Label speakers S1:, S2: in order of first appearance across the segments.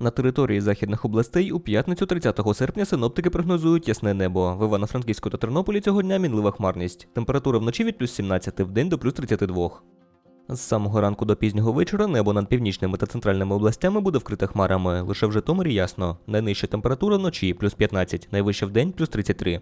S1: На території західних областей у п'ятницю 30 серпня синоптики прогнозують ясне небо. В Івано-Франківську та Тернополі цього дня мінлива хмарність. Температура вночі від плюс 17 в день до плюс 32. З самого ранку до пізнього вечора небо над північними та центральними областями буде вкрите хмарами. Лише в Житомирі ясно. Найнижча температура вночі плюс 15, найвища в день плюс 33.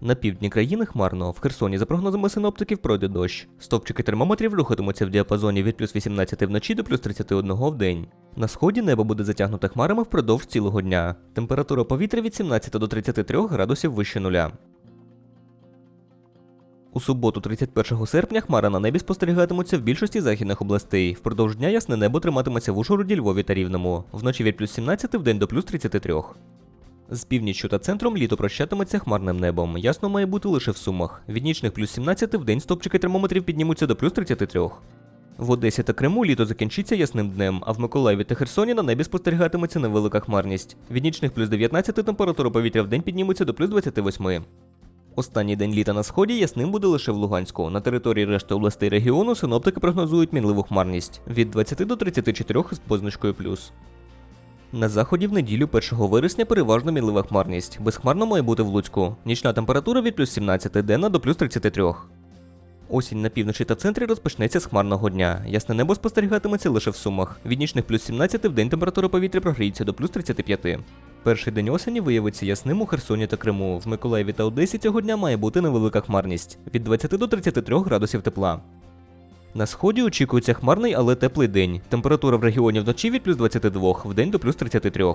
S1: На півдні країни хмарно. В Херсоні, за прогнозами синоптиків, пройде дощ. Стопчики термометрів рухатимуться в діапазоні від плюс 18 вночі до плюс 31 в день. На сході небо буде затягнуте хмарами впродовж цілого дня. Температура повітря від 17 до 33 градусів вище нуля. У суботу, 31 серпня, хмара на небі спостерігатимуться в більшості західних областей. Впродовж дня ясне небо триматиметься в Ужгороді, Львові та Рівному. Вночі від плюс 17 в день до плюс 33. З північчю та центром літо прощатиметься хмарним небом. Ясно має бути лише в сумах. Від нічних плюс 17 в день стопчики термометрів піднімуться до плюс 33. В Одесі та Криму літо закінчиться ясним днем, а в Миколаєві та Херсоні на небі спостерігатиметься невелика хмарність. Від нічних плюс 19 температура повітря в день підніметься до плюс 28. Останній день літа на сході ясним буде лише в Луганську. На території решти областей регіону синоптики прогнозують мінливу хмарність від 20 до 34 з позначкою плюс. На заході в неділю 1 вересня переважно мінлива хмарність. Безхмарно має бути в Луцьку. Нічна температура від плюс 17 денна до плюс 33. Осінь на півночі та центрі розпочнеться з хмарного дня. Ясне небо спостерігатиметься лише в сумах. Від нічних плюс 17 в день температура повітря прогріється до плюс 35. Перший день осені виявиться ясним у Херсоні та Криму. В Миколаєві та Одесі цього дня має бути невелика хмарність від 20 до 33 градусів тепла. На сході очікується хмарний, але теплий день. Температура в регіоні вночі від плюс 22, в день до плюс 33.